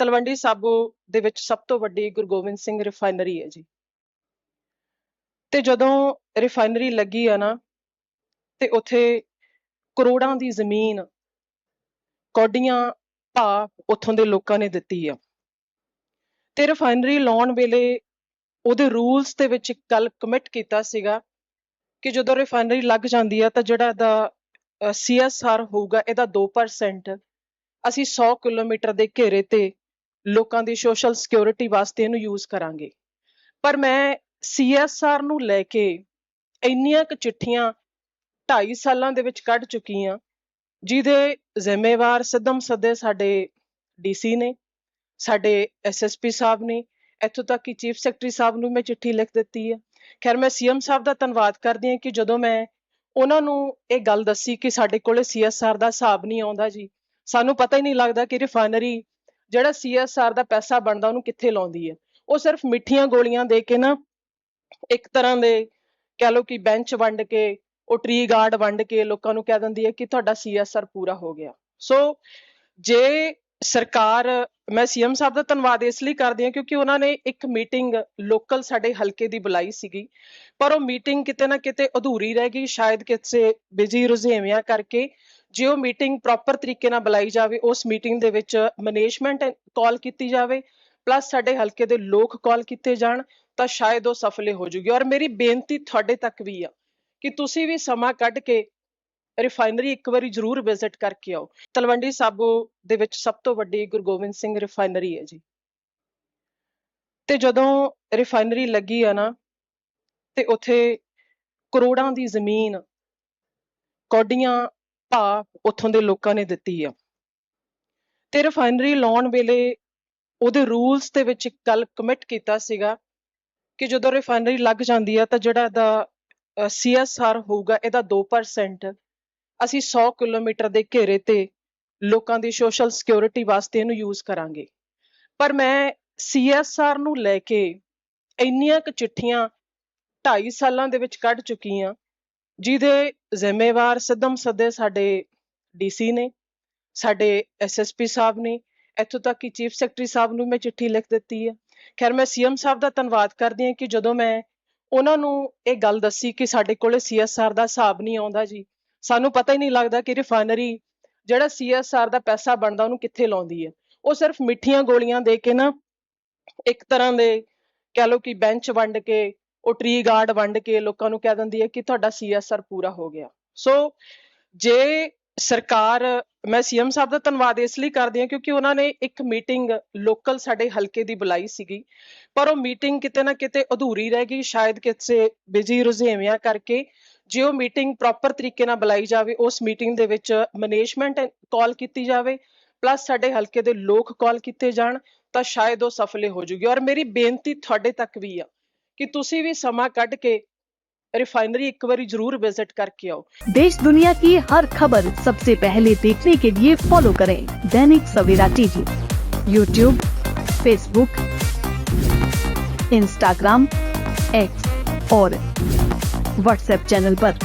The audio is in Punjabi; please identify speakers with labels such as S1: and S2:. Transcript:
S1: ਤਲਵੰਡੀ ਸਾਬੋ ਦੇ ਵਿੱਚ ਸਭ ਤੋਂ ਵੱਡੀ ਗੁਰੂ ਗੋਬਿੰਦ ਸਿੰਘ ਰਿਫਾਈਨਰੀ ਹੈ ਜੀ। ਤੇ ਜਦੋਂ ਰਿਫਾਈਨਰੀ ਲੱਗੀ ਆ ਨਾ, ਤੇ ਉੱਥੇ ਕਰੋੜਾਂ ਦੀ ਜ਼ਮੀਨ ਕੌਡੀਆਂ ਭਾ ਉੱਥੋਂ ਦੇ ਲੋਕਾਂ ਨੇ ਦਿੱਤੀ ਆ। ਤੇ ਰਿਫਾਈਨਰੀ ਲਾਉਣ ਵੇਲੇ ਉਹਦੇ ਰੂਲਸ ਦੇ ਵਿੱਚ ਇੱਕ ਗੱਲ ਕਮਿਟ ਕੀਤਾ ਸੀਗਾ ਕਿ ਜਦੋਂ ਰਿਫਾਈਨਰੀ ਲੱਗ ਜਾਂਦੀ ਆ ਤਾਂ ਜਿਹੜਾ ਦਾ ਸੀਐਸਆਰ ਹੋਊਗਾ, ਇਹਦਾ 2% ਅਸੀਂ 100 ਕਿਲੋਮੀਟਰ ਦੇ ਘੇਰੇ ਤੇ ਲੋਕਾਂ ਦੀ ਸੋਸ਼ਲ ਸਿਕਿਉਰਿਟੀ ਵਾਸਤੇ ਇਹਨੂੰ ਯੂਜ਼ ਕਰਾਂਗੇ। ਪਰ ਮੈਂ ਸੀਐਸਆਰ ਨੂੰ ਲੈ ਕੇ ਇੰਨੀਆਂ ਕੁ ਚਿੱਠੀਆਂ 2.5 ਸਾਲਾਂ ਦੇ ਵਿੱਚ ਕੱਢ ਚੁੱਕੀ ਆ, ਜਿਹਦੇ ਜ਼ਿੰਮੇਵਾਰ ਸਿੱਧਮ ਸੱਦੇ ਸਾਡੇ ਡੀਸੀ ਨੇ, ਸਾਡੇ ਐਸਐਸਪੀ ਸਾਹਿਬ ਨੇ, ਇੱਥੋਂ ਤੱਕ ਕਿ ਚੀਫ ਸੈਕਟਰੀ ਸਾਹਿਬ ਨੂੰ ਮੈਂ ਚਿੱਠੀ ਲਿਖ ਦਿੱਤੀ ਹੈ ਖੈਰ, ਮੈਂ ਸੀਐਮ ਸਾਹਿਬ ਦਾ ਧੰਨਵਾਦ ਕਰਦੀ ਹਾਂ ਕਿ ਜਦੋਂ ਮੈਂ ਉਹਨਾਂ ਨੂੰ ਇਹ ਗੱਲ ਦੱਸੀ ਕਿ ਸਾਡੇ ਕੋਲੇ ਸੀਐਸਆਰ ਦਾ ਹਿਸਾਬ ਨਹੀਂ ਆਉਂਦਾ ਜੀ, ਸਾਨੂੰ ਪਤਾ ਹੀ ਨਹੀਂ ਲੱਗਦਾ ਕਿ ਰਿਫਾਈਨਰੀ ਜਿਹੜਾ ਸੀਐਸਆਰ ਦਾ ਪੈਸਾ ਬਣਦਾ ਉਹਨੂੰ ਕਿੱਥੇ ਲਾਉਂਦੀ ਹੈ? ਉਹ ਸਿਰਫ ਮਿੱਠੀਆਂ ਗੋਲੀਆਂ ਦੇ ਕੇ ਨਾ ਇੱਕ ਤਰ੍ਹਾਂ ਦੇ ਕਹਿ ਲਓ ਕਿ ਬੈਂਚ ਵੰਡ ਕੇ, ਉਹ ਟਰੀ ਗਾਰਡ ਵੰਡ ਕੇ ਲੋਕਾਂ ਨੂੰ ਕਹਿ ਦਿੰਦੀ ਹੈ ਕਿ ਤੁਹਾਡਾ ਸੀਐਸਆਰ ਪੂਰਾ ਹੋ ਗਿਆ। ਸੋ ਜੇ ਸਰਕਾਰ, ਮੈਂ ਸੀਐਮ ਸਾਹਿਬ ਦਾ ਧੰਨਵਾਦ ਇਸ ਲਈ ਕਰਦੀ ਹਾਂ ਕਿਉਂਕਿ ਉਹਨਾਂ ਨੇ ਇੱਕ ਮੀਟਿੰਗ ਲੋਕਲ ਸਾਡੇ ਹਲਕੇ ਦੀ ਬੁਲਾਈ ਸੀਗੀ। ਪਰ ਉਹ ਮੀਟਿੰਗ ਕਿਤੇ ਨਾ ਕਿਤੇ ਅਧੂਰੀ ਰਹਿ ਗਈ, ਸ਼ਾਇਦ ਕਿਸੇ ਬਿਜ਼ੀ ਰੁਝੇਵਿਆਂ ਕਰਕੇ। ਜੇ ਉਹ ਮੀਟਿੰਗ ਪ੍ਰੋਪਰ ਤਰੀਕੇ ਨਾਲ ਬੁਲਾਈ ਜਾਵੇ, ਉਸ ਮੀਟਿੰਗ ਦੇ ਵਿੱਚ ਮੈਨੇਜਮੈਂਟ ਕਾਲ ਕੀਤੀ ਜਾਵੇ ਪਲੱਸ ਸਾਡੇ ਹਲਕੇ ਦੇ ਲੋਕ ਕਾਲ ਕੀਤੇ ਜਾਣ, ਤਾਂ ਸ਼ਾਇਦ ਉਹ ਸਫਲੇ ਹੋ ਜੂਗੀ। ਔਰ ਮੇਰੀ ਬੇਨਤੀ ਤੁਹਾਡੇ ਤੱਕ ਵੀ ਆ ਕਿ ਤੁਸੀਂ ਵੀ ਸਮਾਂ ਕੱਢ ਕੇ ਰਿਫਾਈਨਰੀ ਇੱਕ ਵਾਰੀ ਜ਼ਰੂਰ ਵਿਜ਼ਿਟ ਕਰਕੇ ਆਓ। ਤਲਵੰਡੀ ਸਾਬੋ ਦੇ ਵਿੱਚ ਸਭ ਤੋਂ ਵੱਡੀ ਗੁਰੂ ਗੋਬਿੰਦ ਸਿੰਘ ਰਿਫਾਈਨਰੀ ਹੈ ਜੀ। ਤੇ ਜਦੋਂ ਰਿਫਾਈਨਰੀ ਲੱਗੀ ਆ ਨਾ, ਤੇ ਉੱਥੇ ਕਰੋੜਾਂ ਦੀ ਜ਼ਮੀਨ, ਕੌਡੀਆਂ ਭਾ ਉੱਥੋਂ ਦੇ ਲੋਕਾਂ ਨੇ ਦਿੱਤੀ ਆ। ਤੇ ਰਿਫਾਈਨਰੀ ਲਾਉਣ ਵੇਲੇ ਉਹਦੇ ਰੂਲਸ ਦੇ ਵਿੱਚ ਇੱਕ ਗੱਲ ਕਮਿਟ ਕੀਤਾ ਸੀਗਾ ਕਿ ਜਦੋਂ ਰਿਫਾਈਨਰੀ ਲੱਗ ਜਾਂਦੀ ਆ ਤਾਂ ਜਿਹੜਾ ਦਾ ਸੀਐਸਆਰ ਹੋਊਗਾ ਇਹਦਾ 2% ਅਸੀਂ 100 ਕਿਲੋਮੀਟਰ ਦੇ ਘੇਰੇ ਤੇ ਲੋਕਾਂ ਦੀ ਸੋਸ਼ਲ ਸਿਕਿਉਰਿਟੀ ਵਾਸਤੇ ਇਹਨੂੰ ਯੂਜ਼ ਕਰਾਂਗੇ। ਪਰ ਮੈਂ ਸੀਐਸਆਰ ਨੂੰ ਲੈ ਕੇ ਇੰਨੀਆਂ ਕੁ ਚਿੱਠੀਆਂ 2.5 ਸਾਲਾਂ ਦੇ ਵਿੱਚ ਕੱਢ ਚੁੱਕੀ ਆ ਜਿਹਦੇ ਜ਼ਿੰਮੇਵਾਰ ਸਿੱਧਮ ਸੱਦੇ ਸਾਡੇ ਡੀਸੀ ਨੇ, ਸਾਡੇ ਐਸਐਸਪੀ ਸਾਹਿਬ ਨੇ, ਇੱਥੋਂ ਤੱਕ ਕਿ ਚੀਫ ਸੈਕਟਰੀ ਸਾਹਿਬ ਨੂੰ ਮੈਂ ਚਿੱਠੀ ਲਿਖ ਦਿੱਤੀ ਹੈ ਖੈਰ, ਮੈਂ ਸੀਐਮ ਸਾਹਿਬ ਦਾ ਧੰਨਵਾਦ ਕਰਦੀ ਹਾਂ ਕਿ ਜਦੋਂ ਮੈਂ ਉਹਨਾਂ ਨੂੰ ਇਹ ਗੱਲ ਦੱਸੀ ਕਿ ਸਾਡੇ ਕੋਲੇ ਸੀਐਸਆਰ ਦਾ ਹਿਸਾਬ ਨਹੀਂ ਆਉਂਦਾ ਜੀ, ਸਾਨੂੰ ਪਤਾ ਹੀ ਨਹੀਂ ਲੱਗਦਾ ਕਿ ਰਿਫਾਈਨਰੀ ਜਿਹੜਾ ਸੀਐਸਆਰ ਦਾ ਪੈਸਾ ਬਣਦਾ ਉਹਨੂੰ ਕਿੱਥੇ ਲਾਉਂਦੀ ਹੈ। ਉਹ ਸਿਰਫ ਮਿੱਠੀਆਂ ਗੋਲੀਆਂ ਦੇ ਕੇ ਨਾ ਇੱਕ ਤਰ੍ਹਾਂ ਦੇ ਕਹਿ ਲੋ ਕਿ ਬੈਂਚ ਵੰਡ ਕੇ ਉਹ ਟ੍ਰੀ ਗਾਰਡ ਵੰਡ ਕੇ ਲੋਕਾਂ ਨੂੰ ਕਹਿ ਦਿੰਦੀ ਹੈ ਕਿ ਤੁਹਾਡਾ ਸੀਐਸਆਰ ਪੂਰਾ ਹੋ ਗਿਆ। ਸੋ ਜੇ ਸਰਕਾਰ, ਮੈਂ ਸੀਐਮ ਸਾਹਿਬ ਦਾ ਧੰਨਵਾਦ ਇਸ ਲਈ ਕਰਦੀ ਹਾਂ ਕਿਉਂਕਿ ਉਹਨਾਂ ਨੇ ਇੱਕ ਮੀਟਿੰਗ ਲੋਕਲ ਸਾਡੇ ਹਲਕੇ ਦੀ ਬੁਲਾਈ ਸੀਗੀ। ਪਰ ਉਹ ਮੀਟਿੰਗ ਕਿਤੇ ਨਾ ਕਿਤੇ ਅਧੂਰੀ ਰਹਿ ਗਈ, ਸ਼ਾਇਦ ਕਿਸੇ ਬਿਜ਼ੀ ਰੁਝੇਵਿਆਂ ਕਰਕੇ। ਜੇ ਉਹ ਮੀਟਿੰਗ ਪ੍ਰੋਪਰ ਤਰੀਕੇ ਨਾਲ ਬੁਲਾਈ ਜਾਵੇ, ਉਸ ਮੀਟਿੰਗ ਦੇ ਵਿੱਚ ਮੈਨੇਜਮੈਂਟ ਕਾਲ ਕੀਤੀ ਜਾਵੇ ਪਲੱਸ ਸਾਡੇ ਹਲਕੇ ਦੇ ਲੋਕ ਕਾਲ ਕੀਤੇ ਜਾਣ, ਤਾਂ ਸ਼ਾਇਦ ਉਹ ਸਫਲੇ ਹੋ ਜੂਗੀ। ਔਰ ਮੇਰੀ ਬੇਨਤੀ ਤੁਹਾਡੇ ਤੱਕ ਵੀ ਆ ਕਿ ਤੁਸੀਂ ਵੀ ਸਮਾਂ ਕੱਢ ਕੇ रिफाइनरी एक बार जरूर विजिट करके आओ
S2: देश दुनिया की हर खबर सबसे पहले देखने के लिए फॉलो करें Dainik Savera TV YouTube Facebook Instagram X और व्हाट्सएप चैनल पर।